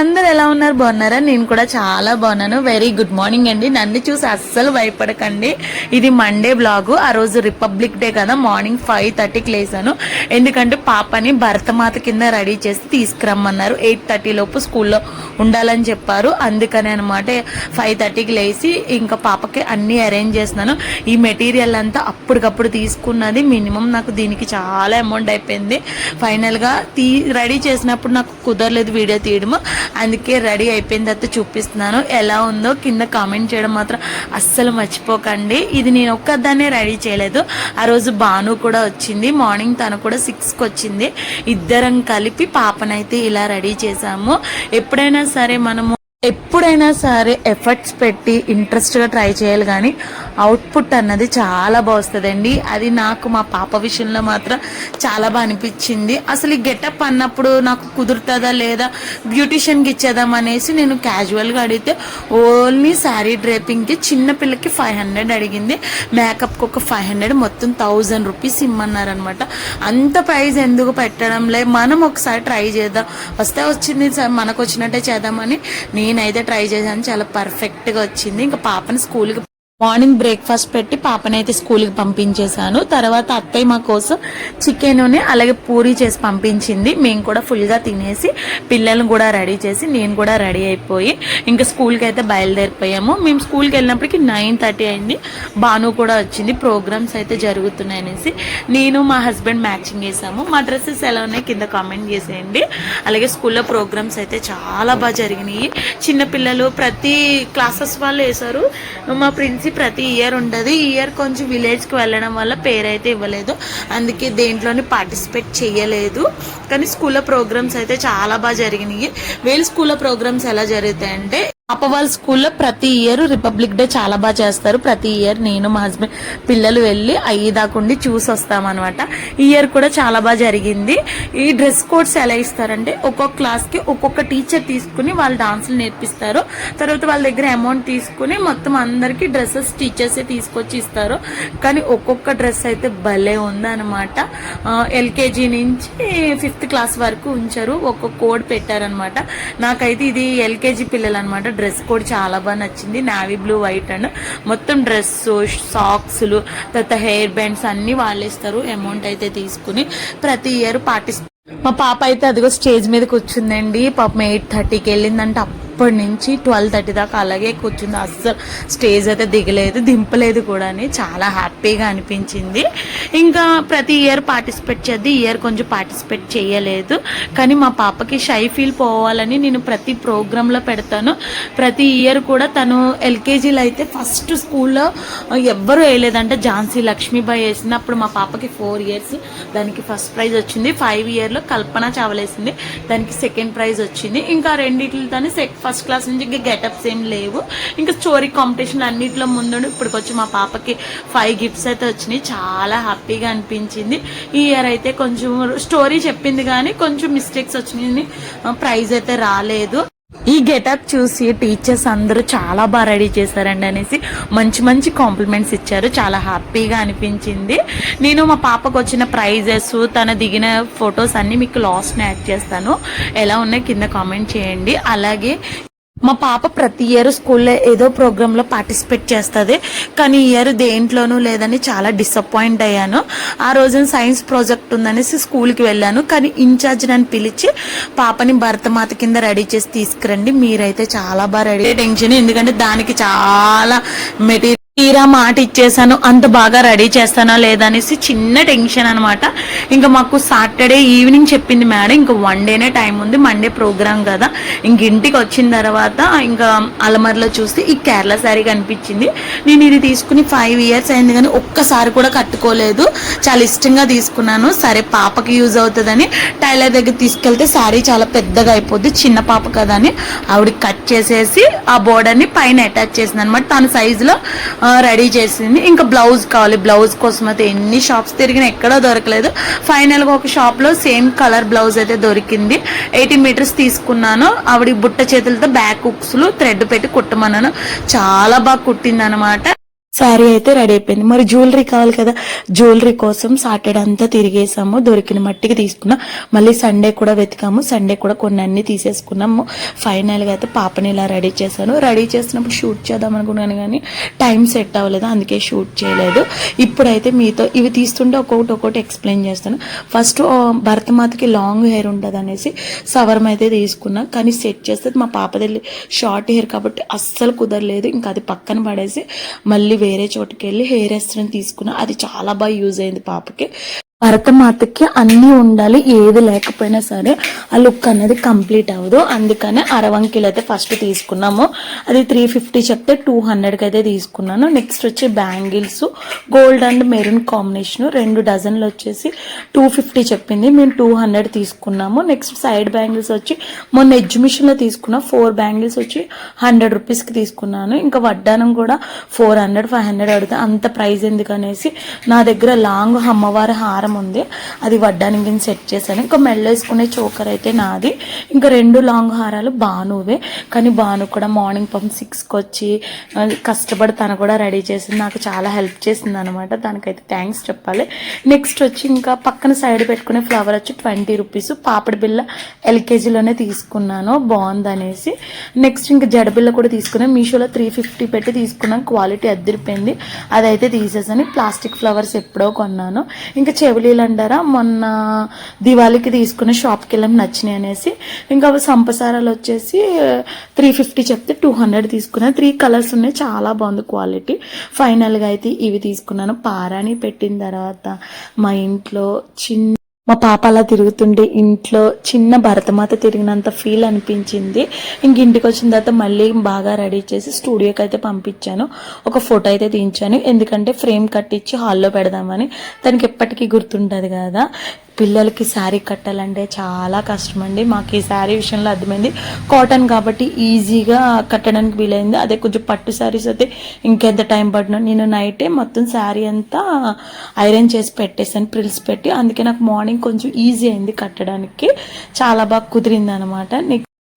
అందరు ఎలా ఉన్నారు? బాగున్నారా? నేను కూడా చాలా బాగున్నాను. వెరీ గుడ్ మార్నింగ్ అండి. నన్ను చూసి అస్సలు భయపడకండి. ఇది మండే బ్లాగు ఆ రోజు రిపబ్లిక్ డే కదా. మార్నింగ్ ఫైవ్ థర్టీకి లేసాను ఎందుకంటే పాపని భరతమాత కింద రెడీ చేసి తీసుకురమ్మన్నారు. ఎయిట్ థర్టీ లోపు స్కూల్లో ఉండాలని చెప్పారు. అందుకని అనమాట ఫైవ్ థర్టీకి లేచి ఇంకా పాపకి అన్ని అరేంజ్ చేస్తున్నాను. ఈ మెటీరియల్ అంతా అప్పటికప్పుడు తీసుకున్నది. మినిమం నాకు దీనికి చాలా అమౌంట్ అయిపోయింది. ఫైనల్గా తీ రెడీ చేసినప్పుడు నాకు కుదరలేదు వీడియో తీయడము. అందుకే రెడీ అయిపోయిన తర్వాత చూపిస్తున్నాను. ఎలా ఉందో కింద కామెంట్ చేయడం మాత్రం అస్సలు మర్చిపోకండి. ఇది నేను ఒక్కదాన్నే రెడీ చేయలేదు. ఆ రోజు భాను కూడా వచ్చింది. మార్నింగ్ తను కూడా సిక్స్కి వచ్చింది. ఇద్దరం కలిపి పాపనైతే ఇలా రెడీ చేశాము. ఎప్పుడైనా సరే మనము ఎప్పుడైనా సరే ఎఫర్ట్స్ పెట్టి ఇంట్రెస్ట్గా ట్రై చేయాలి కానీ అవుట్పుట్ అన్నది చాలా బాగుస్తుందండి. అది నాకు మా పాప విషయంలో మాత్రం చాలా బాగా అనిపించింది. అసలు ఈ గెటప్ అన్నప్పుడు నాకు కుదురుతుందా లేదా బ్యూటిషియన్కి ఇచ్చేదాం అనేసి నేను క్యాజువల్గా అడిగితే ఓన్లీ శారీ డ్రేపింగ్కి చిన్నపిల్లకి ఫైవ్ హండ్రెడ్ అడిగింది. మేకప్కి ఒక ఫైవ్ హండ్రెడ్ మొత్తం థౌజండ్ రూపీస్ ఇమ్మన్నారనమాట అంత ప్రైస్ ఎందుకు పెట్టడం లే మనం ఒకసారి ట్రై చేద్దాం. వస్తే వచ్చింది సార్ మనకు వచ్చినట్టే చేద్దామని నేను నేనైతే ట్రై చేశాను. చాలా పర్ఫెక్ట్గా వచ్చింది. ఇంకా పాపని స్కూల్కి మార్నింగ్ బ్రేక్ఫాస్ట్ పెట్టి పాపనైతే స్కూల్కి పంపించేశాను. తర్వాత అత్తయ్య మా కోసం చికెన్ అలాగే పూరి చేసి పంపించింది. మేము కూడా ఫుల్గా తినేసి పిల్లల్ని కూడా రెడీ చేసి నేను కూడా రెడీ అయిపోయి ఇంకా స్కూల్కి అయితే బయలుదేరిపోయాము. మేము స్కూల్కి వెళ్ళినప్పటికి నైన్ థర్టీ అయింది. భాను కూడా వచ్చింది. ప్రోగ్రామ్స్ అయితే జరుగుతున్నాయనేసి నేను మా హస్బెండ్ మ్యాచింగ్ చేసాము. మా డ్రెస్సెస్ ఎలా ఉన్నాయి కింద కామెంట్ చేసేయండి. అలాగే స్కూల్లో ప్రోగ్రామ్స్ అయితే చాలా బాగా జరిగినాయి. చిన్నపిల్లలు ప్రతి క్లాసెస్ వాళ్ళు వేశారు. మా ప్రిన్స్ ప్రతి ఇయర్ ఉండదు. ఈ ఇయర్ కొంచెం విలేజ్కి వెళ్ళడం వల్ల పేరు అయితే ఇవ్వలేదు. అందుకే దేంట్లోనే పార్టిసిపేట్ చేయలేదు కానీ స్కూల్లో ప్రోగ్రామ్స్ అయితే చాలా బాగా జరిగినాయి. వీళ్ళ స్కూల్లో ప్రోగ్రామ్స్ ఎలా జరుగుతాయంటే పాప వాళ్ళ స్కూల్లో ప్రతి ఇయర్ రిపబ్లిక్ డే చాలా బాగా చేస్తారు. ప్రతి ఇయర్ నేను మా హస్బెండ్ పిల్లలు వెళ్ళి అయ్యి దాకుండి చూసి వస్తామన్నమాట. ఈ ఇయర్ కూడా చాలా బాగా జరిగింది. ఈ డ్రెస్ కోడ్స్ ఎలా ఇస్తారంటే ఒక్కొక్క క్లాస్కి ఒక్కొక్క టీచర్ తీసుకుని వాళ్ళు డాన్సులు నేర్పిస్తారు. తర్వాత వాళ్ళ దగ్గర అమౌంట్ తీసుకుని మొత్తం అందరికీ డ్రెస్సెస్ టీచర్సే తీసుకొచ్చి ఇస్తారు. కానీ ఒక్కొక్క డ్రెస్ అయితే భలే ఉందన్నమాట. ఎల్కేజీ నుంచి ఫిఫ్త్ క్లాస్ వరకు ఉంచారు. ఒక్కొక్క కోడ్ పెట్టారనమాట నాకైతే ఇది ఎల్కేజీ పిల్లలు అనమాట డ్రెస్ కూడా చాలా బాగా నచ్చింది. నావీ బ్లూ వైట్ అండ్ మొత్తం డ్రెస్ సాక్స్లు తర్వాత హెయిర్ బ్యాండ్స్ అన్ని వాళ్ళు ఇస్తారు అమౌంట్ అయితే తీసుకుని ప్రతి ఇయర్ పార్టిసిపేట్ మా పాప అయితే అదిగో స్టేజ్ మీద వచ్చిందండి పాపం ఎయిట్ థర్టీకి వెళ్ళిందంటే. అప్పటి నుంచి ట్వెల్వ్ థర్టీ దాకా అలాగే కూర్చుంది. అస్సలు స్టేజ్ అయితే దిగలేదు దింపలేదు కూడా అని చాలా హ్యాపీగా అనిపించింది. ఇంకా ప్రతి ఇయర్ పార్టిసిపేట్ చేద్ది ఇయర్ కొంచెం పార్టిసిపేట్ చేయలేదు. కానీ మా పాపకి షై ఫీల్ పోవాలని నేను ప్రతి ప్రోగ్రాంలో పెడతాను. ప్రతి ఇయర్ కూడా తను ఎల్కేజీలో అయితే ఫస్ట్ స్కూల్లో ఎవ్వరూ వేయలేదంటే. ఝాన్సీ లక్ష్మీబాయి వేసింది అప్పుడు మా పాపకి ఫోర్ ఇయర్స్. దానికి ఫస్ట్ ప్రైజ్ వచ్చింది. ఫైవ్ ఇయర్లో కల్పన చావలేసింది. దానికి సెకండ్ ప్రైజ్ వచ్చింది. ఇంకా రెండిట్లతోనే సెక్ ఫస్ట్ క్లాస్ నుంచి ఇంకా గెటప్స్ ఏం లేవు. ఇంకా స్టోరీ కాంపిటీషన్ అన్నింటిలో ముందు ఇప్పటికొచ్చి మా పాపకి ఫైవ్ గిఫ్ట్స్ అయితే వచ్చినాయి. చాలా హ్యాపీగా అనిపించింది. ఈ ఇయర్ అయితే కొంచెం స్టోరీ చెప్పింది కానీ కొంచెం మిస్టేక్స్ వచ్చినాయి. ప్రైజ్ అయితే రాలేదు. ఈ గెటప్ చూసి టీచర్స్ అందరూ చాలా బాగా రెడీ చేశారండి అనేసి మంచి మంచి కాంప్లిమెంట్స్ ఇచ్చారు. చాలా హ్యాపీగా అనిపించింది. నేను మా పాపకు వచ్చిన ప్రైజెస్ తన దిగిన ఫొటోస్ అన్ని మీకు లాస్ట్ యాడ్ చేస్తాను. ఎలా ఉన్నాయి కింద కామెంట్ చేయండి. అలాగే మా పాప ప్రతి ఇయర్ స్కూల్లో ఏదో ప్రోగ్రాంలో పార్టిసిపేట్ చేస్తుంది. కానీ ఈ ఇయర్ దేంట్లోనూ లేదని చాలా డిసప్పాయింట్ అయ్యాను. ఆ రోజున సైన్స్ ప్రాజెక్ట్ ఉందనేసి స్కూల్కి వెళ్ళాను. కానీ ఇన్ఛార్జ్ నన్ను పిలిచి పాపని భరతమాత కింద రెడీ చేసి తీసుకురండి. మీరైతే చాలా బాగా రెడీ. టెన్షన్ ఎందుకంటే దానికి చాలా మెటీరియల్ తీరా మాట ఇచ్చేసాను అంత బాగా రెడీ చేస్తానా లేదా అనేసి చిన్న టెన్షన్ అనమాట ఇంకా మాకు సాటర్డే ఈవినింగ్ చెప్పింది మేడం ఇంకా వన్ డేనే టైం ఉంది మండే ప్రోగ్రామ్ కదా. ఇంక ఇంటికి వచ్చిన తర్వాత ఇంకా అలమర్లో చూస్తే ఈ కేరళ శారీ కనిపించింది. నేను ఇది తీసుకుని ఫైవ్ ఇయర్స్ అయింది కానీ ఒక్కసారి కూడా కట్టుకోలేదు. చాలా ఇష్టంగా తీసుకున్నాను. సరే పాపకి యూజ్ అవుతుందని టైలర్ దగ్గర తీసుకెళ్తే శారీ చాలా పెద్దగా అయిపోద్ది చిన్న పాప కదా అని ఆవిడ కట్ చేసేసి ఆ బోర్డర్ని పైన అటాచ్ చేసింది అనమాట తన సైజులో రెడీ చేసింది. ఇంకా బ్లౌజ్ కావాలి. బ్లౌజ్ కోసం అయితే ఎన్ని షాప్స్ తిరిగినా ఎక్కడా దొరకలేదు. ఫైనల్గా ఒక షాప్లో సేమ్ కలర్ బ్లౌజ్ అయితే దొరికింది. ఎయిటీ మీటర్స్ తీసుకున్నాను. ఆవిడ బుట్ట చేతులతో బ్యాక్ హుక్స్లు థ్రెడ్ పెట్టి కుట్టమన్నాను. చాలా బాగా కుట్టింది అనమాట శారీ అయితే రెడీ అయిపోయింది. మరి జ్యువెలరీ కావాలి కదా. జ్యువెలరీ కోసం సాటర్డే అంతా తిరిగేసాము. దొరికిన మట్టికి తీసుకున్నాం. మళ్ళీ సండే కూడా వెతికాము. సండే కూడా కొన్ని అన్ని తీసేసుకున్నాము. ఫైనల్గా అయితే పాపని ఇలా రెడీ చేశాను. రెడీ చేసినప్పుడు షూట్ చేద్దాం అనుకున్నాను కానీ టైం సెట్ అవ్వలేదు. అందుకే షూట్ చేయలేదు. ఇప్పుడైతే మీతో ఇవి తీస్తుంటే ఒక్కొక్కటి ఒక్కొక్కటి ఎక్స్ప్లెయిన్ చేస్తాను. ఫస్ట్ భరతమాతకి లాంగ్ హెయిర్ ఉంటుంది అనేసి సవరం అయితే తీసుకున్నా. కానీ సెట్ చేస్తే మా పాపది షార్ట్ హెయిర్ కాబట్టి అస్సలు కుదరలేదు. ఇంకా అది పక్కన పడేసి మళ్ళీ వేరే చోటుకి వెళ్ళి హెయిర్ ఎస్ట్రన్ తీసుకున్నా. అది చాలా బాగా యూజ్ అయింది పాపకి. భరతమాతకి అన్నీ ఉండాలి ఏది లేకపోయినా సరే ఆ లుక్ అనేది కంప్లీట్ అవ్వదు. అందుకనే అరవంకిలు అయితే ఫస్ట్ తీసుకున్నాము. అది త్రీ ఫిఫ్టీ చెప్తే టూ హండ్రెడ్కి అయితే తీసుకున్నాను. నెక్స్ట్ వచ్చి bangles gold and maroon combination రెండు డజన్లు వచ్చేసి టూ ఫిఫ్టీ చెప్పింది. మేము టూ హండ్రెడ్ తీసుకున్నాము. నెక్స్ట్ సైడ్ బ్యాంగిల్స్ వచ్చి మొన్న ఎగ్జిబిషన్లో తీసుకున్న ఫోర్ బ్యాంగిల్స్ వచ్చి హండ్రెడ్ రూపీస్కి తీసుకున్నాను. ఇంకా వడ్డానం కూడా ఫోర్ హండ్రెడ్ ఫైవ్ హండ్రెడ్ అడిగితే అంత ప్రైస్ ఎందుకనేసి నా దగ్గర లాంగ్ అమ్మవారి హారం ఉంది. అది వడ్డానికి నేను సెట్ చేశాను. ఇంకా మెల్ల వేసుకునే చోకర్ అయితే నాది. ఇంకా రెండు లాంగ్ హారాలు బానువే. కానీ బాను కూడా మార్నింగ్ పంప్ సిక్స్కి వచ్చి కష్టపడి తను కూడా రెడీ చేసింది. నాకు చాలా హెల్ప్ చేసింది అనమాట దానికైతే థ్యాంక్స్ చెప్పాలి. నెక్స్ట్ వచ్చి ఇంకా పక్కన సైడ్ పెట్టుకునే ఫ్లవర్ వచ్చి ట్వంటీ రూపీస్ పాపడి బిల్ల ఎల్కేజీలోనే తీసుకున్నాను. బాగుంది అనేసి నెక్స్ట్ ఇంకా జడ బిల్ల కూడా తీసుకున్నాను. మీషోలో త్రీ ఫిఫ్టీ పెట్టి తీసుకున్నాను. క్వాలిటీ అద్దరిపోయింది. అదైతే తీసేసాను. ప్లాస్టిక్ ఫ్లవర్స్ ఎప్పుడో కొన్నాను. ఇంకా చెవిలీలు అంటారా? మొన్న దివాళీకి తీసుకున్న షాప్కి వెళ్ళాం నచ్చినాయి అనేసి. ఇంకా సంపసారాలు వచ్చేసి త్రీ ఫిఫ్టీ చెప్తే టూ హండ్రెడ్ తీసుకున్నాను త్రీ కలర్స్ ఉన్నాయి చాలా బాగుంది క్వాలిటీ ఫైనల్గా అయితే ఇవి తీసుకున్నాను. పారాని పెట్టిన తర్వాత మా ఇంట్లో చిన్న మా పాప అలా తిరుగుతుంటే ఇంట్లో చిన్న భరతమాత తిరిగినంత ఫీల్ అనిపించింది. ఇంక ఇంటికి వచ్చిన తర్వాత మళ్ళీ బాగా రెడీ చేసి స్టూడియోకి అయితే పంపించాను. ఒక ఫోటో అయితే తీయించాను ఎందుకంటే ఫ్రేమ్ కట్టించి హాల్లో పెడదామని. దానికి ఎప్పటికీ గుర్తుంటుంది కదా. పిల్లలకి శారీ కట్టాలంటే చాలా కష్టం అండి మాకు ఈ శారీ విషయంలో అర్థమైంది. కాటన్ కాబట్టి ఈజీగా కట్టడానికి వీలైంది. అదే కొంచెం పట్టు శారీస్ అయితే ఇంకెంత టైం పడినా నేను నైటే మొత్తం శారీ అంతా ఐరన్ చేసి పెట్టేసాను ప్రిల్స్ పెట్టి. అందుకే నాకు మార్నింగ్ కొంచెం ఈజీ అయింది కట్టడానికి. చాలా బాగా కుదిరింది అనమాట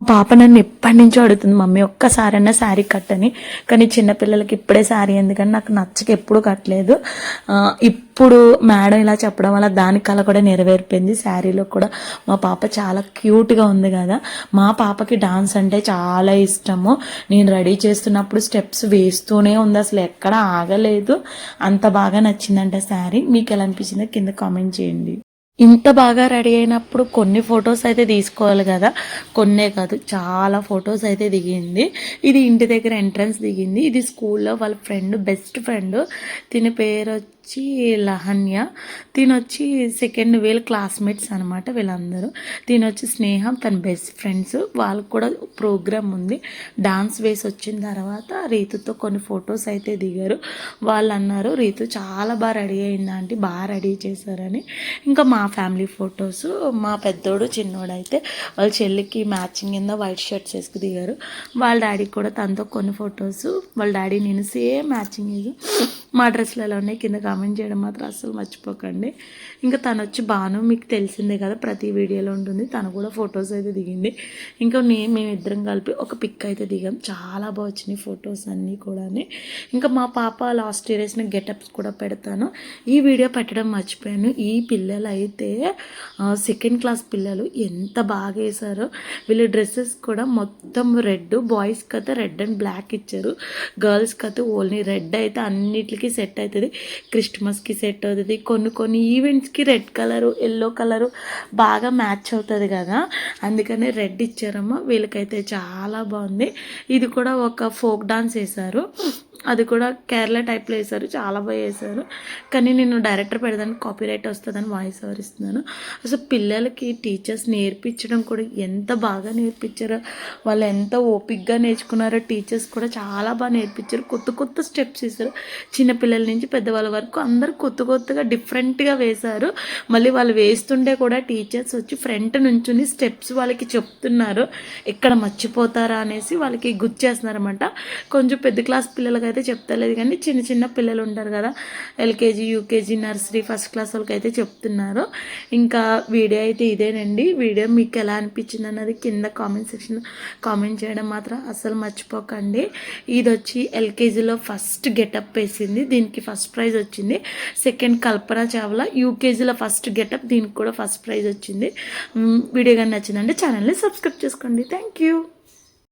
పాప నన్ను ఎప్పటి నుంచో అడుగుతుంది మమ్మీ ఒక్కసారైనా శారీ కట్టని. కానీ చిన్నపిల్లలకి ఇప్పుడే శారీ ఎందుకని నాకు నచ్చక ఎప్పుడు కట్టలేదు. ఇప్పుడు మేడం ఇలా చెప్పడం వల్ల దాని కళ కూడా నెరవేరిపోయింది. శారీలో కూడా మా పాప చాలా క్యూట్గా ఉంది కదా. మా పాపకి డాన్స్ అంటే చాలా ఇష్టము. నేను రెడీ చేస్తున్నప్పుడు స్టెప్స్ వేస్తూనే ఉంది. అసలు ఎక్కడ ఆగలేదు. అంత బాగా నచ్చిందంట శారీ. మీకు ఎలా అనిపించిందో కింద కామెంట్ చేయండి. ఇంత బాగా రెడీ అయినప్పుడు కొన్ని ఫొటోస్ అయితే తీసుకోవాలి కదా. కొన్నే కాదు చాలా ఫొటోస్ అయితే దిగింది. ఇది ఇంటి దగ్గర ఎంట్రన్స్ దిగింది. ఇది స్కూల్లో వాళ్ళ ఫ్రెండ్ బెస్ట్ ఫ్రెండ్. తిని పేరు వచ్చి లహన్య తినొచ్చి సెకండ్ వీళ్ళ క్లాస్మేట్స్ అనమాట వీళ్ళందరూ. తినొచ్చి స్నేహం తన బెస్ట్ ఫ్రెండ్స్ వాళ్ళకు కూడా ప్రోగ్రామ్ ఉంది. డాన్స్ వేసి వచ్చిన తర్వాత రీతుతో కొన్ని ఫొటోస్ అయితే దిగారు. వాళ్ళు అన్నారు రీతు చాలా బాగా రెడీ అయిందంటే బాగా రెడీ చేశారని. ఇంకా మా ఫ్యామిలీ ఫొటోస్ మా పెద్దోడు చిన్నోడు అయితే వాళ్ళ చెల్లికి మ్యాచింగ్ కింద వైట్ షర్ట్స్ వేసుకు దిగారు. వాళ్ళ డాడీకి కూడా తనతో కొన్ని ఫొటోస్ వాళ్ళ డాడీ నేను సేమ్ మ్యాచింగ్ మా డ్రెస్లు కింద ఉన్నాయి కింద కామెంట్ చేయడం మాత్రం అస్సలు మర్చిపోకండి. ఇంకా తను వచ్చి బాను మీకు తెలిసిందే కదా ప్రతి వీడియోలో ఉంటుంది. తను కూడా ఫొటోస్ అయితే దిగింది. ఇంకా నేను మేమిద్దరం కలిపి ఒక పిక్ అయితే దిగాం. చాలా బాగా వచ్చినాయి ఫొటోస్ అన్నీ కూడా ఇంకా మా పాప లాస్ట్ ఇయర్ వేసిన గెటప్స్ కూడా పెడతాను. ఈ వీడియో పెట్టడం మర్చిపోయాను. ఈ పిల్లలు అయితే సెకండ్ క్లాస్ పిల్లలు ఎంత బాగా వేశారో. వీళ్ళ డ్రెస్సెస్ కూడా మొత్తం రెడ్ బాయ్స్కి అయితే రెడ్ అండ్ బ్లాక్ ఇచ్చారు. గర్ల్స్కి అయితే ఓన్లీ రెడ్ అయితే అన్నిటికీ సెట్ అవుతుంది. క్రిస్మస్కి సెట్ అవుతుంది. కొన్ని కొన్ని ఈవెంట్స్కి రెడ్ కలరు ఎల్లో కలరు బాగా మ్యాచ్ అవుతుంది కదా. అందుకనే రెడ్ ఇచ్చారమ్మా. వీళ్ళకైతే చాలా బాగుంది. ఇది కూడా ఒక ఫోక్ డాన్స్ వేశారు. అది కూడా కేరళ టైప్లో వేశారు చాలా బాగా వేశారు. కానీ నేను డైరెక్టర్ పెడదానికి కాపీ రైట్ వస్తుందని వాయిస్ ఓవర్ ఇస్తున్నాను. అసలు పిల్లలకి టీచర్స్ నేర్పించడం కూడా ఎంత బాగా నేర్పించారో వాళ్ళు ఎంత ఓపిక్గా నేర్చుకున్నారో టీచర్స్ కూడా చాలా బాగా నేర్పించారు. కొత్త కొత్త స్టెప్స్ వేశారు. చిన్నపిల్లల నుంచి పెద్దవాళ్ళ వరకు అందరూ కొత్త కొత్తగా డిఫరెంట్గా వేశారు. మళ్ళీ వాళ్ళు వేస్తుండే కూడా టీచర్స్ వచ్చి ఫ్రంట్ నుంచుని స్టెప్స్ వాళ్ళకి చెప్తున్నారు. ఎక్కడ మర్చిపోతారా అనేసి వాళ్ళకి గుర్తు చేస్తున్నారన్నమాట. కొంచెం పెద్ద క్లాస్ పిల్లలుగా అయితే చెప్తలేదు కానీ చిన్న చిన్న పిల్లలు ఉంటారు కదా LKG UKG nursery first class వాళ్ళకి అయితే చెప్తున్నారు. ఇంకా వీడియో అయితే ఇదేనండి. వీడియో మీకు ఎలా అనిపించింది అన్నది కింద కామెంట్ సెక్షన్ కామెంట్ చేయడం మాత్రం అసలు మర్చిపోకండి. ఇది వచ్చి ఎల్కేజీలో ఫస్ట్ గెటప్ వేసింది దీనికి ఫస్ట్ ప్రైజ్ వచ్చింది. సెకండ్ కల్పన చావ్లా యూకేజీలో ఫస్ట్ గెటప్ దీనికి కూడా ఫస్ట్ ప్రైజ్ వచ్చింది. వీడియో కానీ నచ్చిందంటే ఛానల్ని సబ్స్క్రైబ్ చేసుకోండి. Thank you.